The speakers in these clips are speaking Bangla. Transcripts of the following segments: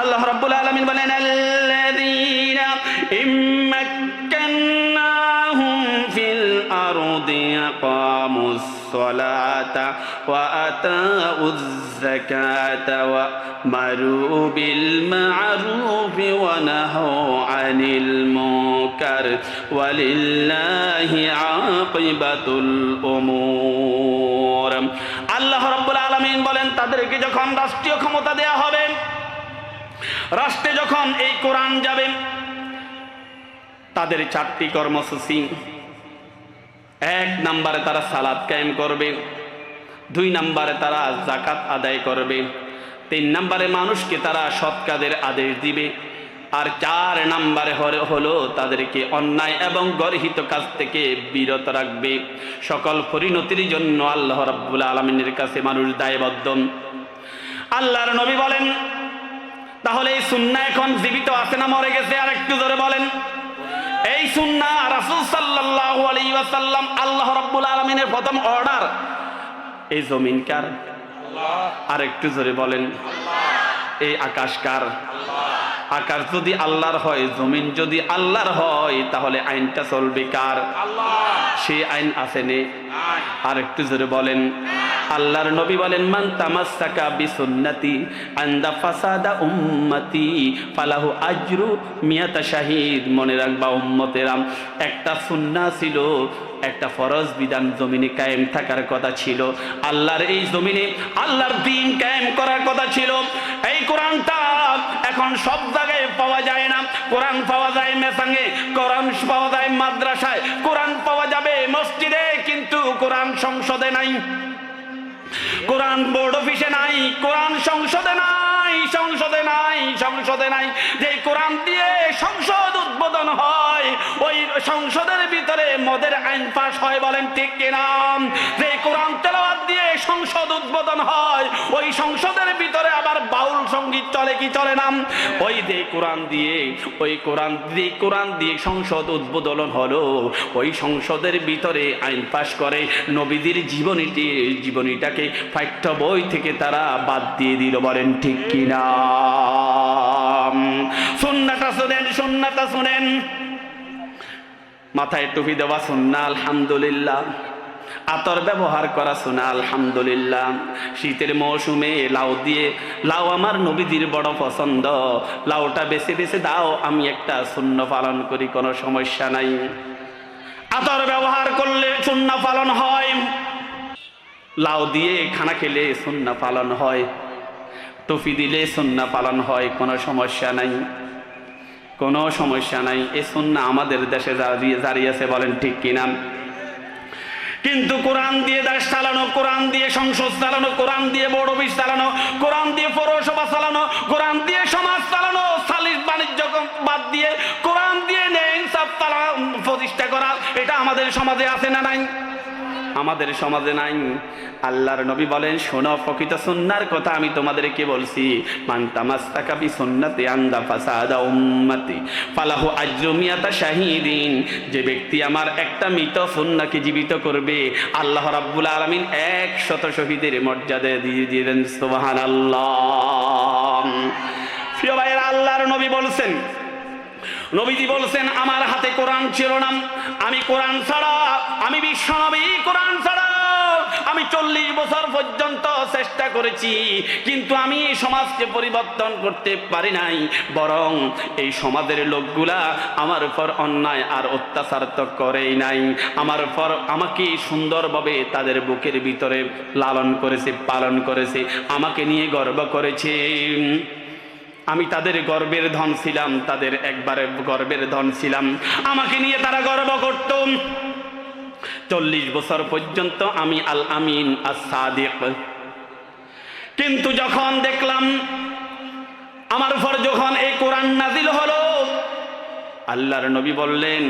আল্লাহ রাব্বুল আলামিন বলেন, আল্লাযীনা ইম্মাক্কান্নাহুম ফিল আরদি ইয়াকামুস সালাতা ওয়া আতাউয যাকাতা ওয়া মারু বিল মা'রুফি ওয়া নাহাউ আনিল আল্লাহ রাব্বুল আলামিন বলেন, তাদেরকে যখন রাষ্ট্রীয় ক্ষমতা দেয়া হবে রাষ্ট্রে যখন এই কোরআন যাবে, তাদের চারটি কর্মসূচি। এক নম্বরে তারা সালাদ কায়েম করবে, দুই নম্বরে তারা জাকাত আদায় করবে, তিন নম্বরে মানুষকে তারা সৎ কাজের আদেশ দিবে, আর চার নম্বরে হল- তাদেরকে অন্যায় এবং গর্হিত কাজ থেকে বিরত রাখবে। সকল পরিণতির জন্য আল্লাহ রাব্বুল আলমিনের কাছে মানুষ দায়বদ্ধ। আল্লাহর নবী বলেন তাহলে এই সুন্না এখন জীবিত আছে না মরে গেছে? আর একটু জোরে বলেন। এই সুন্না রাসূল সাল্লাল্লাহু আলাইহি ওয়াসাল্লাম আল্লাহ রাব্বুল আলামিনের প্রথম অর্ডার। এই জমিন কার? আর একটু জোরে বলেন। এই আকাশ কার? আকাশ যদি আল্লাহর হয় জমিন যদি আল্লাহর হয় তাহলে আইনটা চলবে কার? সেই আইন আছে নে? আর একটু জোরে বলেন। আল্লাহর নবী বলেন, মান তামাসসাকা বিসুন্নতি আন্দা ফাসাদা উম্মতি ফালাহু আজরু মিয়াতা শাহিদ। মনে রাখবা উম্মতেরাম একটা সুন্নাহ ছিল, একটা ফরজ বিধান জমিনে কায়েম থাকার কথা ছিল। আল্লাহর এই জমিনে আল্লাহর দিন কায়েম করার কথা ছিল। এই কোরআনটা এখন সব জায়গায় পাওয়া যায় না। কোরআন পাওয়া যায় মেসাঙ্গে, কোরআন পাওয়া যায় মাদ্রাসায়, কোরআন পাওয়া যাবে মসজিদে, কিন্তু কোরআন সংসদে নাই। কোরআন বোর্ড অফিসে নাই, কোরআন সংসদে নাই সংসদে নাই সংসদে নাই। যে কোরআন দিয়ে সংসদ উদ্বোধন হয়, ওই সংসদের ভিতরে মদের আইন পাস হয় বলেন ঠিক কিনা যে কোরআন তেলাওয়াত দিয়ে সংসদ উদ্বোধন হয়, ওই সংসদের ভিতরে সংগীত চলে কি চলে না ওই যে কোরআন দিয়ে, ওই কোরআন দিয়ে কোরআন দিয়ে সংসদ উদ্বোধন হলো। ওই সংসদের ভিতরে আইন পাশ করে নবীদের জীবনীটি, জীবনীটাকে পাঠ্য বই থেকে তারা বাদ দিয়ে দিল, বলেন ঠিক কিনা সুন্নাটা শোনেন, সুন্নাটা শুনেন। মাথায় টুপি দেওয়া সুন্না, আলহামদুলিল্লাহ। আতর ব্যবহার করা শোনা, আলহামদুলিল্লাহ। শীতের মৌসুমে লাউ দিয়ে, লাউ আমার নবীজির বড় পছন্দ। লাউটা বেছে বেছে দাও, আমি একটা শূন্য পালন করি, কোনো সমস্যা নাই। আতর ব্যবহার করলে শূন্য পালন হয়। লাউ দিয়ে খানা খেলে শূন্য পালন হয়। টুপি দিলে শূন্য পালন হয়, কোনো সমস্যা নাই। কোনো সমস্যা নাই। এ সুন্না আমাদের দেশে জারি আছে বলেন ঠিক কিনা? কিন্তু কোরআন দিয়ে দেশ চালানো, কোরআন দিয়ে সংসদ চালানো, কোরআন দিয়ে বড় বিষ চালানো, কোরআন দিয়ে পৌরসভা চালানো, কোরআন দিয়ে সমাজ চালানো, সালিশ বাণিজ্য বাদ দিয়ে কোরআন দিয়ে নেই সব প্রতিষ্ঠা করা, এটা আমাদের সমাজে আছে না নাই? আমাদের সমাজে নাই। আল্লাহর নবী বলেন, শোনো, প্রকৃত সুন্নার কথা আমি তোমাদেরকে বলছি। যে ব্যক্তি আমার একটা মৃত সুন্নাকে জীবিত করবে, আল্লাহ রাব্বুল আলামিন এক শত শহীদের মর্যাদা দিয়ে দিলেন সোহান আল্লাহ প্রিয় ভাইয়েরা, আল্লাহর নবী বলছেন নবীজি বলছেন, আমার হাতে কোরআন ছিল না। আমি কোরআন ছাড়া, আমি বিশ্বনবী কোরআন ছাড়া। আমি চল্লিশ বছর পর্যন্ত চেষ্টা করেছি, কিন্তু আমি এই সমাজকে পরিবর্তন করতে পারি নাই। বরং এই সমাজের লোকগুলা আমার উপর অন্যায় আর অত্যাচার তো করেই নাই। আমার উপর আমাকে সুন্দরভাবে তাদের বুকের ভিতরে লালন করেছে, পালন করেছে, আমাকে নিয়ে গর্ব করেছে। আমি তাদের গর্বের ধন ছিলাম, তাদের একবারে গর্বের ধন ছিলাম। আমাকে নিয়ে তারা গর্ব করত। চল্লিশ বছর পর্যন্ত আমি আল আমিন আসাদিক কিন্তু যখন দেখলাম, আমার উপর যখন এই কোরআন নাজিল হলো, আল্লাহর নবী বললেন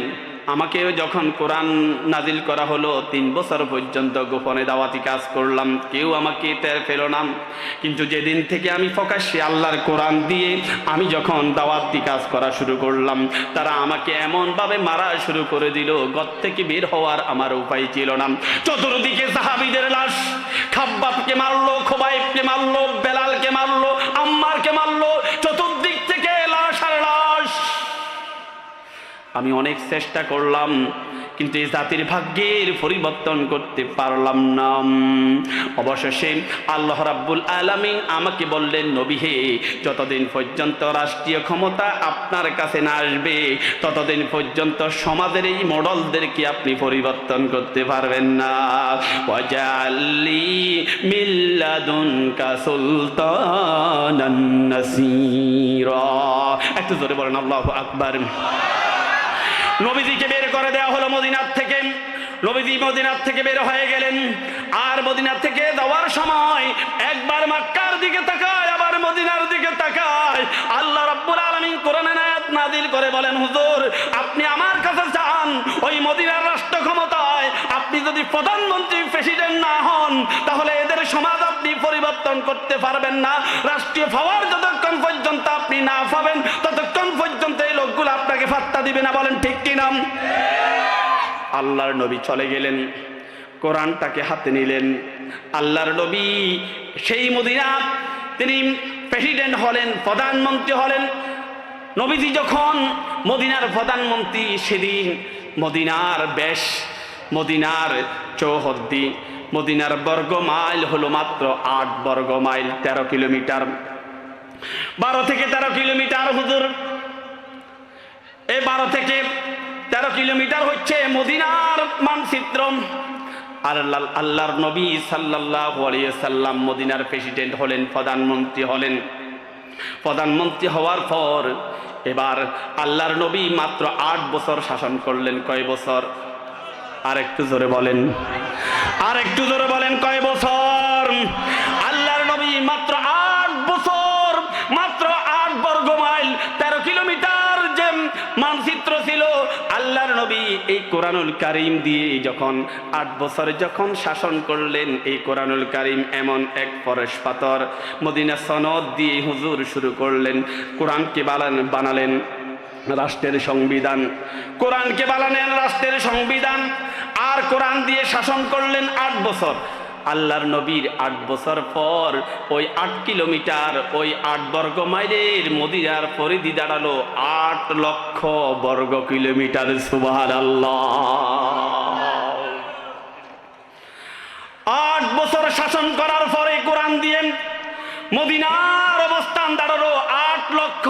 আমাকে যখন কোরআন নাজিল করা হলো, তিন বছর পর্যন্ত গোপনে দাওয়াতি কাজ করলাম, কেউ আমাকে টের পেল না। কিন্তু যেদিন থেকে আমি প্রকাশ্যে আল্লাহর কোরআন দিয়ে আমি যখন দাওয়াতি কাজ করা শুরু করলাম, তারা আমাকে এমনভাবে মারা শুরু করে দিল, গত থেকে বের হওয়ার আমার উপায় ছিল না। চতুর্দিকে সাহাবিদের লাশ, খাব্বাবকে মারলো, খোবাইবকে মারলো আমি অনেক চেষ্টা করলাম, কিন্তু এই জাতির ভাগ্যের পরিবর্তন করতে পারলাম না। অবশেষে আল্লাহ রাব্বুল আলামিন আমাকে বললেন, নবী হে, যতদিন পর্যন্ত রাষ্ট্রীয় ক্ষমতা আপনার কাছে না আসবে, ততদিন পর্যন্ত সমাজের এই মডেলদেরকে আপনি পরিবর্তন করতে পারবেন না। ওয়াজাল্লি মিল্লাদুনকা সুলতানান নাসীরা। একটু জোরে বলেন, আল্লাহু আকবার। নবীজিকে বের করে দেওয়া হলো মদিনার থেকে। নবীজি মদিনার থেকে বের হয়ে গেলেন। আর মদিনার থেকে যাওয়ার সময় একবার মক্কার দিকে তাকায়, আবার মদিনার দিকে তাকায়। আল্লাহ রাব্বুল আলামিন কোরআনের আয়াত নাজিল করে বলেন, হুজুর, আপনি আমার কাছে চান ওই মদিনার রাষ্ট্র ক্ষমতায়। আপনি যদি প্রধানমন্ত্রী, প্রেসিডেন্ট না হন, তাহলে এদের সমাজ আপনি পরিবর্তন করতে পারবেন না। রাষ্ট্রীয় পাওয়ার যতক্ষণ পর্যন্ত আপনি না পাবেন, ততক্ষণ পর্যন্ত এই লোকগুলো আপনাকে ফাত্তা দিবে না। বলেন ঠিক কি নাম আল্লাহর নবী চলে গেলেন, কোরআনটাকে হাতে নিলেন। আল্লাহর নবী সেই মদিনা তিনি প্রেসিডেন্ট হলেন, প্রধানমন্ত্রী হলেন। নবীজি যখন মদিনার প্রধানমন্ত্রী, সেদিন মদিনার বেশ মদিনার চৌহদ্দি। মদিনার বর্গ মাইল হলো মাত্র আট বর্গ মাইল তেরো কিলোমিটার। বারো থেকে তেরো কিলোমিটার, হুজুর। এই বারো থেকে তেরো কিলোমিটার হচ্ছে মদিনার মানচিত্র। আল্লাহ আল্লাহর নবী সাল্লাহ সাল্লাম মদিনার প্রেসিডেন্ট হলেন, প্রধানমন্ত্রী হলেন। প্রধানমন্ত্রী হওয়ার পর এবার আল্লাহর নবী মাত্র আট বছর শাসন করলেন, কয় বছর? আর একটু জোরে বলেন। আর একটু জোরে বলেন, কয় বছর? আল্লাহর নবী মাত্র আট বছর, মাত্র আট বর্গ মাইল, তেরো কিলোমিটার যে মানচিত্র ছিল, আল্লাহর নবী এই কোরআনুল কারিম দিয়ে যখন আট বছর যখন শাসন করলেন, এই কোরআনুল কারিম এমন এক পরশ পাথর, মদিনা সনদ দিয়ে হুজুর শুরু করলেন, কোরআনকে বানালেন। রাষ্ট্রের সংবিধান। কোরআনকে বানালেন রাষ্ট্রের সংবিধান। আর কোরআন দিয়ে শাসন করলেন আট বছর। আল্লাহর নবীর আট বছর পর ওই আট কিলোমিটার, ওই আট বর্গ মাইলের মদিনার পরিধি দাঁড়াল আট লক্ষ বর্গ কিলোমিটার সুবাহার আল্লাহ আট বছর শাসন করার পরে কোরআন দিয়ে মদিনার অবস্থান দাঁড়াল আট লক্ষ